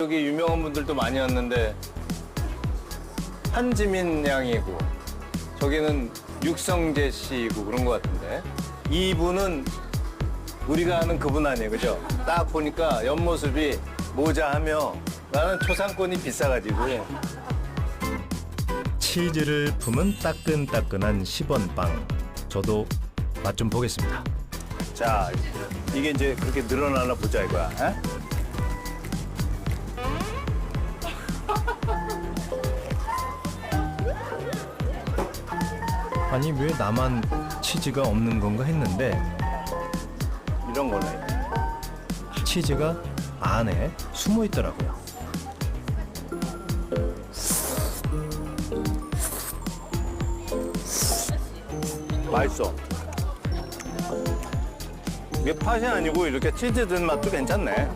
여기 유명한 분들도 많이 왔는데 한지민 양이고 저기는 육성재 씨이고 그런 것 같은데 이분은 우리가 아는 그분 아니에요 그죠? 딱 보니까 옆모습이 모자하며 나는 초상권이 비싸가지고 치즈를 품은 따끈따끈한 10원 빵. 저도 맛 좀 보겠습니다. 자 이게 이제 그렇게 늘어나나 보자 이거야 에? 아니 왜 나만 치즈가 없는 건가 했는데 이런 거네 치즈가 안에 숨어 있더라고요. 맛있어. 이게 팥이 아니고 이렇게 치즈 든 맛도 괜찮네